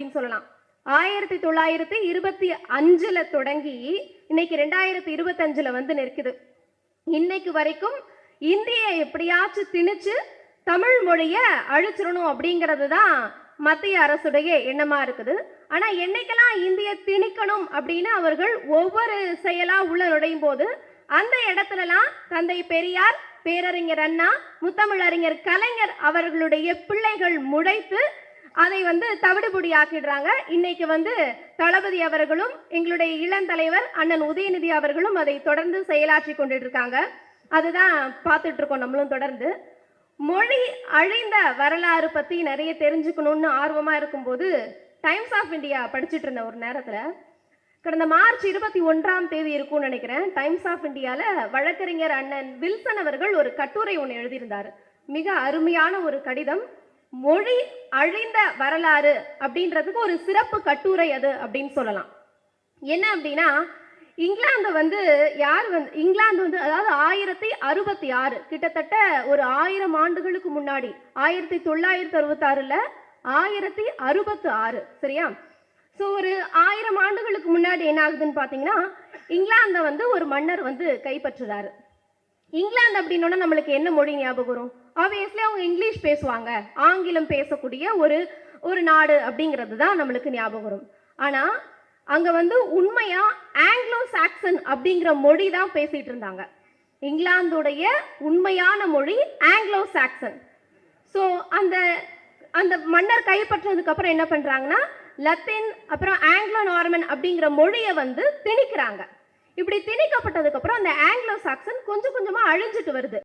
அப்படின்னு சொல்லலாம். ஆயிரத்தி தொள்ளாயிரத்தி இருபத்தி அஞ்சுல தொடங்கி இன்னைக்கு ரெண்டாயிரத்தி இருபத்தஞ்சுல வந்து நிற்குது. இன்னைக்கு வரைக்கும் இந்திய எப்படியாச்சும் திணிச்சு தமிழ் மொழியை அழிச்சிடணும் அப்படிங்கிறது தான் மத்திய அரசுடைய எண்ணமா இருக்குது. ஆனா என்னைக்கெல்லாம் இந்திய திணிக்கணும் அப்படின்னு அவர்கள் ஒவ்வொரு செயலா உள்ள நுழையும் போது அந்த இடத்துலலாம் தந்தை பெரியார் பேரறிஞர் அண்ணா முத்தமிழறிஞர் கலைஞர் அவர்களுடைய பிள்ளைகள் முளைத்து அதை வந்து தவிடுபொடி ஆக்கிடுறாங்க இன்னைக்கு வந்து தளபதி அவர்களும் எங்களுடைய இளந்தலைவர் அண்ணன் உதயநிதி அவர்களும் அதை தொடர்ந்து செயலாற்றி கொண்டுட்டு இருக்காங்க அதுதான் பார்த்துட்டு இருக்கோம் நம்மளும் தொடர்ந்து. மொழி அழிந்த வரலாறு பத்தி நிறைய தெரிஞ்சுக்கணும்னு ஆர்வமா இருக்கும்போது டைம்ஸ் ஆஃப் இந்தியா படிச்சுட்டு இருந்த ஒரு நேரத்துல கடந்த மார்ச் இருபத்தி ஒன்றாம் தேதி இருக்கும்னு நினைக்கிறேன் டைம்ஸ் ஆஃப் இந்தியால வழக்கறிஞர் அண்ணன் வில்சன் அவர்கள் ஒரு கட்டுரை ஒன்று எழுதியிருந்தார். மிக அருமையான ஒரு கடிதம். மொழி அழிந்த வரலாறு அப்படின்றதுக்கு ஒரு சிறப்பு கட்டுரை அது அப்படின்னு சொல்லலாம். என்ன அப்படின்னா இங்கிலாந்து வந்து யார் வந்து இங்கிலாந்து வந்து அதாவது ஆயிரத்தி அறுபத்தி ஆறு கிட்டத்தட்ட ஒரு ஆயிரம் ஆண்டுகளுக்கு முன்னாடி ஆயிரத்தி தொள்ளாயிரத்தி அறுபத்தாறுல ஆயிரத்தி அறுபத்து ஆறு சரியா? ஸோ ஒரு ஆயிரம் ஆண்டுகளுக்கு முன்னாடி என்ன ஆகுதுன்னு பார்த்தீங்கன்னா இங்கிலாந்தை வந்து ஒரு மன்னர் வந்து கைப்பற்றுறாரு. இங்கிலாந்து அப்படின்னோன்னா நம்மளுக்கு என்ன மொழி ஞாபகம் வரும்? ஆப்வியஸ்லி அவங்க இங்கிலீஷ் பேசுவாங்க. ஆங்கிலம் பேசக்கூடிய ஒரு ஒரு நாடு அப்படிங்கிறது தான் நம்மளுக்கு ஞாபகம் வரும். ஆனால் அங்கே வந்து உண்மையாக ஆங்கிலோ சாக்சன் அப்படிங்கிற மொழி தான் பேசிகிட்டு இருந்தாங்க. இங்கிலாந்துடைய உண்மையான மொழி ஆங்கிலோ சாக்சன் ஸோ அந்த அந்த மன்னர் கைப்பற்றதுக்கு அப்புறம் என்ன பண்ணுறாங்கன்னா லத்தின் அப்புறம் ஆங்கிலோ நார்மன் அப்படிங்கிற மொழியை வந்து திணிக்கிறாங்க. இப்படி திணிக்கப்பட்டதுக்கு அப்புறம் அந்த ஆங்கிலோ சாக்சன் கொஞ்சம் கொஞ்சமாக அழிஞ்சிட்டு வருது.